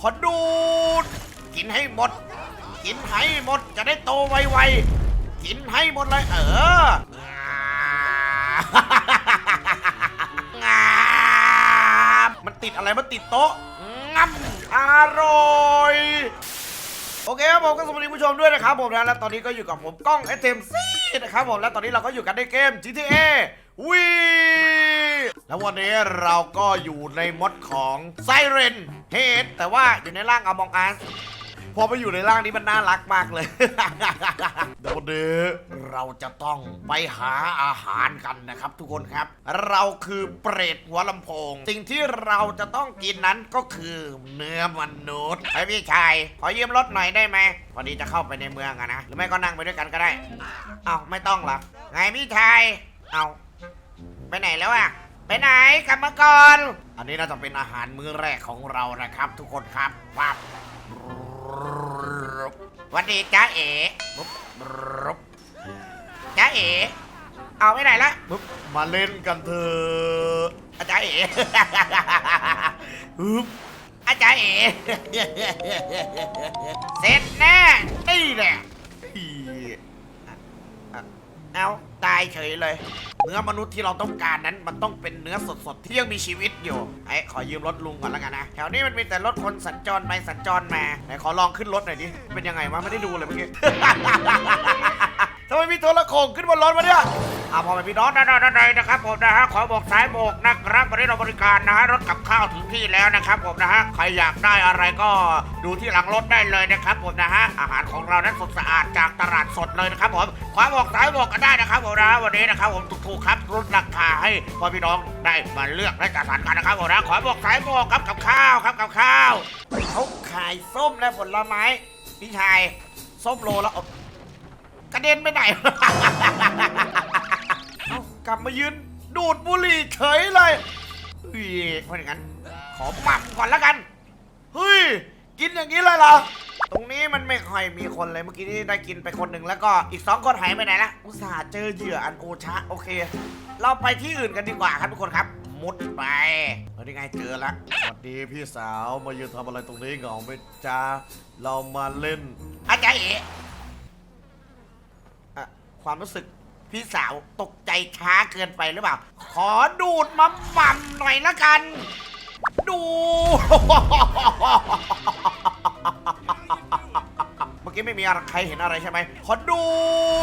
ขอดูด กินให้หมด กินให้หมดจะได้โตไวๆ กินให้หมดเลยเออมันติดอะไรมันติดโต๊ะงับอร่อยโอเคครับผมก็สวัสดีผู้ชมด้วยนะครับผมนะและตอนนี้ก็อยู่กับผมก้องเอเทมซีนะครับผมและตอนนี้เราก็อยู่กันในเกม GTA วี แล้ววันนี้เราก็อยู่ในมดของไซเรนเฮดแต่ว่าอยู่ในร่างอมองอัสพอไปอยู่ในร่างนี้มันน่ารักมากเลยเดี๋ยววันนี้เราจะต้องไปหาอาหารกันนะครับ ทุกคนครับ เราคือเปรตหัวลำโพง สิ่งที่เราจะต้องกินนั้นก็คือเนื้อมนุษย์ไอพี่ชายขอยืมรถหน่อยได้ไหมพอดีจะเข้าไปในเมืองอะนะ หรือไม่ก็นั่งไปด้วยกันก็ได้ เอาไม่ต้องหรอไงพี่ชาย เอาไปไหนแล้วอะ ไปไหนกลับมาก่อน อันนี้น่าจะเป็นอาหารมื้อแรกของเรานะครับ ทุกคนครับปั๊บหวันดีจ้าเอ๋ปุ๊บปุ๊บจ้าเอ๋เอาไปไหนละปุ๊บมาเล่นกันเถอะอาจารย์เอ๋ปุ๊บอาจารย์เอ๋ เสร็จแน่นี่แหละอีอะเอาตายเฉยเลย เนื้อมนุษย์ที่เราต้องการนั้นมันต้องเป็นเนื้อสดๆที่ยังมีชีวิตอยู่ไอ้ขอยืมรถลุงก่อนแล้วกันนะแถวนี้มันมีแต่รถคนสัญจรไปสัญจรมาไหนขอลองขึ้นรถหน่อยดิเป็นยังไงวะไม่ได้ดูเลยเมื่อกี้ ทำไมมีโทรโขงขึ้นบนรถวะเนี่ย อ่าพอไปพี่น้องด้านในนะครับผมนะฮะขอบอกสายโบกนะครับวันนี้เราบริการนะฮะรถกับข้าวถึงที่แล้วนะครับผมนะฮะใครอยากได้อะไรก็ดูที่หลังรถได้เลยนะครับผมนะฮะอาหารของเรานั้นสดสะอาดจากตลาดสดเลยนะครับผมขอบอกสายโบกกันได้นะครับผมนะวันนี้นะครับผมถูกๆครับลดราคาให้พ่อพี่น้องได้มาเลือกและจัดสรรกันนะครับผมนะขอบอกสายโบกครับกับข้าวครับกับข้าวเขาขายส้มและผลไม้พี่ชายส้มโลแล้วกระเด็นไปไหน กลับมายืนดูดบุหรี่เฉยเลยเฮ้ยเพราะอย่างนั้นขอหม่ำก่อนแล้วกัน เฮ้ย กินอย่างนี้เลยเหรอ ตรงนี้มันไม่ค่อยมีคนเลยเมื่อกี้นี่ได้กินไปคนหนึ่งแล้วก็อีกสองคนหายไปไหนละอุตส่าห์เจอเหยื่ออันโอชะโอเค เราไปที่อื่นกันดีกว่าครับทุกคนครับ มุดไปเฮ้ยนี่ไงเจอแล้วสวัสดีพี่สาวมายืนทำอะไรตรงนี้เหงาไหมจ้าเรามาเล่นอาจารย์เอ๋อะความรู้สึก พี่สาวตกใจช้าเกินไปหรือเปล่า ขอดูดมาหม่ำหน่อยละกัน ดูเมื่อกี้ไม่มีอะไรใครเห็นอะไรใช่ไหมขอดู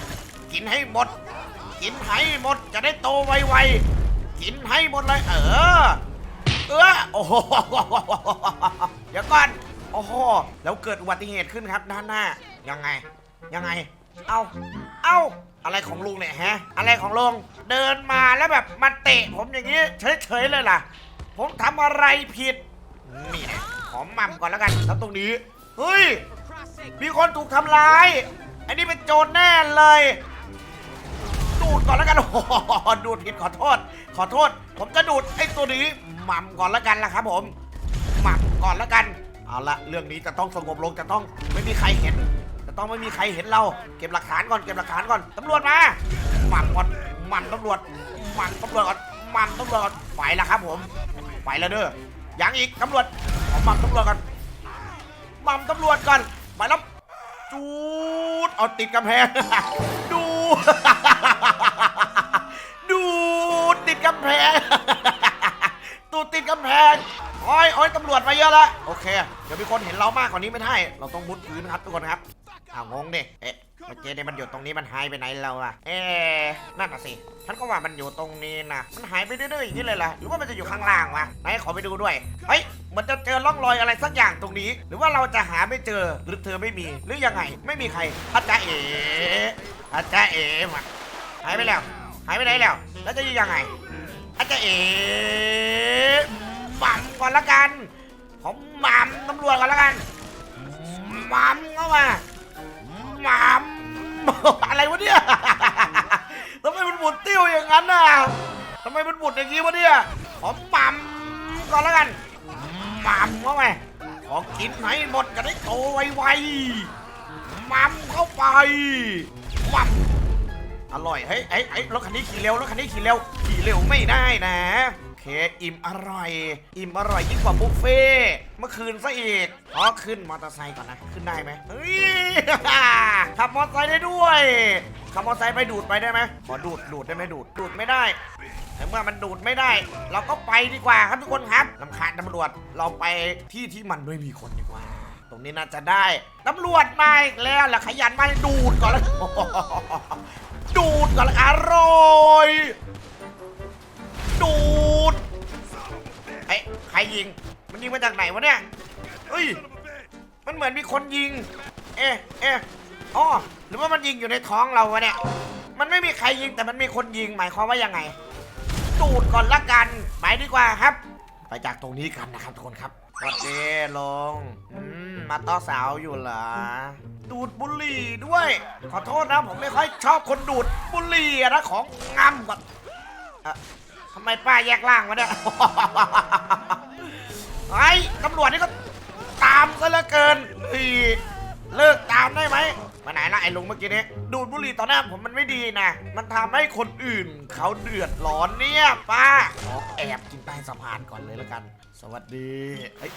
ด กินให้หมด กินให้หมดจะได้โตไวๆ กินให้หมดเลยเออ เออโอ้โหเดี๋ยวก่อน โอ้โห แล้วเกิดอุบัติเหตุขึ้นครับด้านหน้า ยังไง ยังไง เอาเอาอะไรของลุงเนี่ยฮะ อะไรของลุงเดินมาแล้วแบบมาเตะผมอย่างนี้เฉยๆเลยล่ะ ผมทำอะไรผิด นี่นะขอหมั่มก่อนแล้วกันแล้วตรงนี้ เฮ้ย มีคนถูกทำร้าย อันนี้เป็นโจรแน่เลย ดูดก่อนแล้วกัน โอ้โหดูดผิดขอโทษ ขอโทษ ผมจะดูดไอ้ตัวนี้หม่ำก่อนแล้วกันล่ะครับผม หม่ำก่อนแล้วกัน เอาละเรื่องนี้จะต้องสงบลงจะต้องไม่มีใครเห็น ต้องไม่มีใครเห็นเรา เก็บหลักฐานก่อน เก็บหลักฐานก่อน ตำรวจมา หม่ำก่อนหม่ำตำรวจหม่ำตำรวจก่อนหม่ำตำรวจก่อนไปแล้วครับผม ไปแล้วเด้อ ยังอีกตำรวจขอหม่ำตำรวจก่อนหม่ำตำรวจก่อน ไปแล้วจูดเอาติดกำแพง ดู ดูติดกำแพง ตูดติดกำแพงโอ้ยโอ้ยตำรวจมาเยอะละโอเค เดี๋ยวมีคนเห็นเรามากกว่านี้ไม่ได้ เราต้องมุดพื้นครับทุกคนครับ อ้าวงงดิ เอ๊ะเมื่อกี้นี่มันอยู่ตรงนี้มันหายไปไหนเราอะเอ๊ะนั่นน่ะสิ ฉันก็ว่ามันอยู่ตรงนี้นะ มันหายไปเรื่อยๆอย่างนี้เลยล่ะ หรือว่ามันจะอยู่ข้างล่างวะ ไหนขอไปดูด้วย เฮ้ยมันจะเจอร่องรอยอะไรสักอย่างตรงนี้ หรือว่าเราจะหาไม่เจอ หรือเธอไม่มี หรือยังไง ไม่มีใครอาจารย์เอ๋อาจารย์เอ๋มาหายไปแล้ว หายไปไหนแล้ว แล้วจะยังไงอาจจเอ๋หม่ำก่อนละกัน ผมหม่ำตำรวจก่อนละกันหม่ำเข้ามา หม่ำอะไรวะเนี่ยทำไมมันหมุนติ้วอย่างนั้นน่ะทำไมมันหมุนอย่างนี้วะเนี่ยผมหม่ำก่อนละกันหม่ำเข้าไปขอกินให้หมดจะได้โตไวๆหม่ำเข้าไปหม่ำอร่อยเฮ้ยไอ้ไอ้รถคันนี้ขี่เร็วรถคันนี้ขี่เร็วขี่เร็วไม่ได้นะ เคอิ่มอร่อย อิ่มอร่อยยิ่งกว่าบุฟเฟ่เมื่อคืนซะอีกขอขึ้นมอเตอร์ไซค์ก่อนนะขึ้นได้ไหมเฮ้ยขับมอเตอร์ไซค์ได้ด้วยขับมอเตอร์ไซค์ไปดูดไปได้ไหมขอดูดดูดได้ไหมดูดดูดไม่ได้แต่เมื่อมันดูดไม่ได้ เราก็ไปดีกว่าครับทุกคนครับลำคาญตำรวจเราไปที่ที่มันไม่มีคนดีกว่า ตรงนี้น่าจะได้ตำรวจมาอีกแล้วแหละขยันมาดูดก่อนแล้วดูดก่อนละอร่อย ดูด ยใครยิง มันยิงมาจากไหนวะเนี่ยเฮ้ย มันเหมือนมีคนยิง เอ๊ะเอ๊ะอ๋อหรือว่ามันยิงอยู่ในท้องเราวะเนี่ย มันไม่มีใครยิงแต่มันมีคนยิงหมายความว่ายังไงดูดก่อนละกัน ไปดีกว่าครับ ไปจากตรงนี้กันนะครับทุกคนครับสวัสดีลงอืมมาต้อสาวอยู่เหรอ ดูดบุหรี่ด้วย ขอโทษนะผมไม่ค่อยชอบคนดูดบุหรี่นะของงำก่อนเอ่อทำไมป้าแยกล่างวะเนี่ย ไอ้ตำรวจนี่ก็ตามซะเหลือเกินเฮ้ยเลิกตามได้ไหมมาไหนละไอ้ลุงเมื่อกี้นี้ดูดบุหรี่ต่อหน้าผมมันไม่ดีนะ มันทำให้คนอื่นเขาเดือดร้อนเนี่ยป้าขอแอบกินใต้สะพานก่อนเลยแล้วกัน สวัสดีเฮ้ย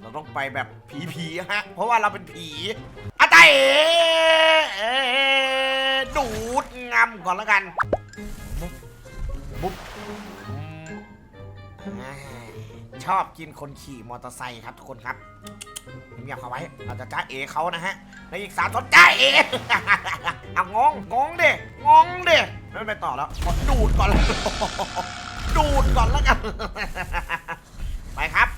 เราต้องไปแบบผีๆฮะ เพราะว่าเราเป็นผีอาจารย์ดูดงำก่อนแล้วกันบุ๊บบุ๊บ ชอบกินคนขี่มอเตอร์ไซค์ครับทุกคนครับเงียบเขาไว้ เราจะจ้าเอเขานะฮะ ในอีกสามทนจ้าเอเอางง งงเด้งงเด้ไม่ไปต่อแล้วขอดูดก่อนแล้วดูดก่อนแล้วกัน ไปครับ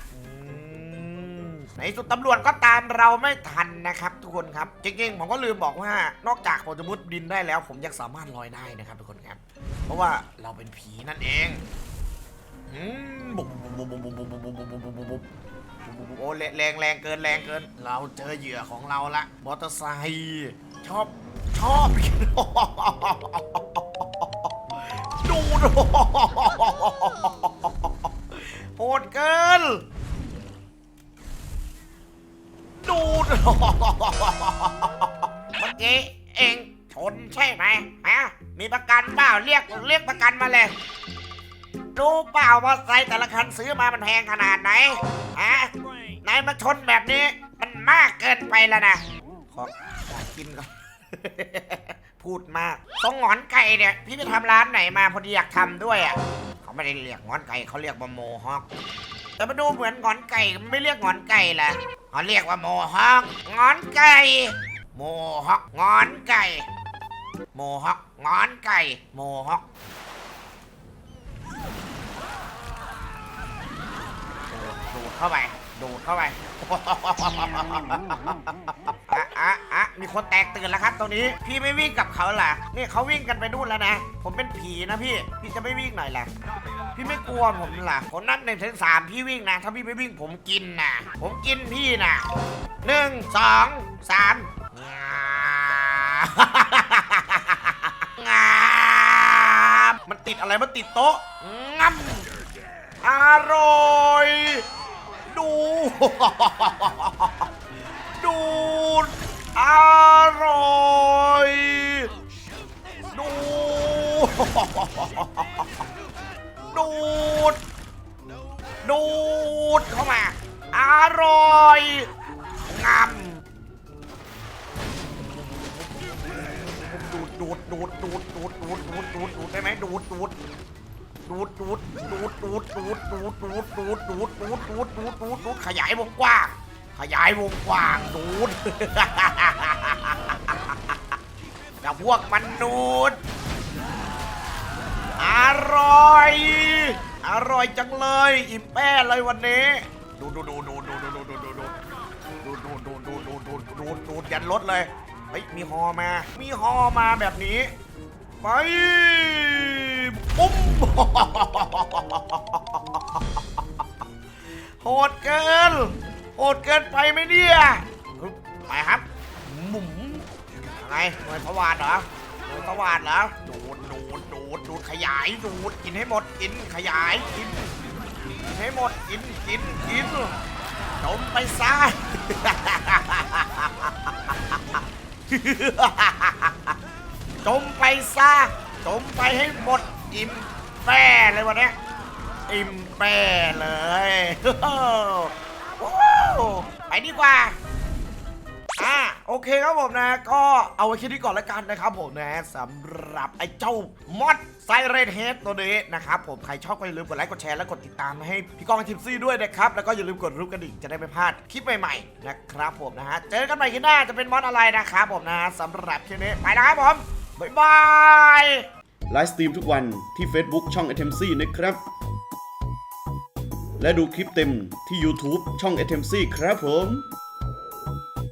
ในสุดตำรวจก็ตามเราไม่ทันนะครับ ทุกคนครับจริงๆผมก็ลืมบอกว่านอกจากผมจะมุดดินได้แล้ว ผมยังสามารถลอยได้นะครับ ทุกคนครับ เพราะว่าเราเป็นผีนั่นเอง อืมบุบบุบบุบบุบบุบบุบบุบบุบบุบบุบบุบโอ้แรงแรงแรงเกินแรงเกิน เราเจอเหยื่อของเราละมอเตอร์ไซค์ชอบชอบดูดโหดเกินดูดเมื่อกี้เองชนใช่ไหมฮะมีประกันเปล่าเรียกเรียกประกันมาเลย รู้เปล่าว่าไซค์แต่ละคันซื้อมามันแพงขนาดไหนฮะไหนมาชนแบบนี้ มันมากเกินไปแล้วนะ ขออยากกินก่อน พูดมากต้องหงอนไก่เนี่ย พี่ไปทำร้านไหนมาพอดีอยากทำด้วยอะ เขาไม่ได้เรียกหงอนไก่เขาเรียกว่าโมฮอก แต่มาดูเหมือนหงอนไก่ไม่เรียกหงอนไก่แหละเขาเรียกว่าโมฮอกหงอนไก่โมฮอกหงอนไก่ โมฮอกหงอนไก่ โมฮอก ดูด เข้าไป ดูดเข้าไปอะอะอะมีคนแตกตื่นแล้วครับตรงนี้ พี่ไม่วิ่งกับเขาล่ะนี่เขาวิ่งกันไปนู่นแล้วนะ ผมเป็นผีนะพี่ พี่จะไม่วิ่งหน่อยล่ะพี่ไม่กลัวผมล่ะผมนับหนึ่งถึงสามพี่วิ่งนะ ถ้าพี่ไม่วิ่งผมกินนะผมกินพี่นะหนึ่งสองสามงางามมันติดอะไรมันติดโต๊ะงับอร่อย ดู ดูดอร่อย ดูดูด ดูดเข้ามา อร่อยงำดูดดูดดูดดูดดูดดูดดูดดูดดูดได้ไหมดูดดูด ดูดดูดดูดดูดดูดดูดดูดดูดดูดดูดดูดดูดดูดดูดขยายวงกว้าง ขยายวงกว้างดูดกับพวกมันุษย์อร่อย อร่อยจังเลย อิ่มแป้เลยวันนี้ ดูดูดูดูดูดูดูดูดูดูดูดูดูดูดูดูดูดูยันรถเลยเฮ้ยมีฮอมา มีฮอมาแบบนี้ไป ปุ๊บโหดเกินโหดเกินไปไหมเนี่ยไปครับหมุมยังไงหน่วยสวาดเหรอหน่วยสวาดเหรอดูดดูดดูดดูดขยายดูดกินให้หมดกินขยายกินกินให้หมดกินกินกินจมไปซะจมไปซะจมไปให้หมด อิ่มแป้เลยวันนี้อิ่มแป้เลยไปดีกว่าอะโอเคครับผมนะ ก็เอาไว้คิดนี้ก่อนแล้วกันนะครับผมนะสำหรับไอ้เจ้ามอดไซเรนเฮดตัวนี้นะครับผมใครชอบก็อย่าลืมกดไลค์กดแชร์และกดติดตามให้พี่ก้องทิปซี่ด้วยนะครับ แล้วก็อย่าลืมกดรูปกระดิ่งจะได้ไม่พลาดคลิปใหม่ๆนะครับผมนะฮะเจอกันใหม่คลิปหน้าจะเป็นมอดอะไรนะครับผมนะสำหรับคลิปนี้ไปนะครับผมบ๊ายบาย ไลฟ์สตรีมทุกวันที่ Facebook ช่อง a t e m c นะครับ และดูคลิปเต็มที่ YouTube ช่อง a t e m c ครับผม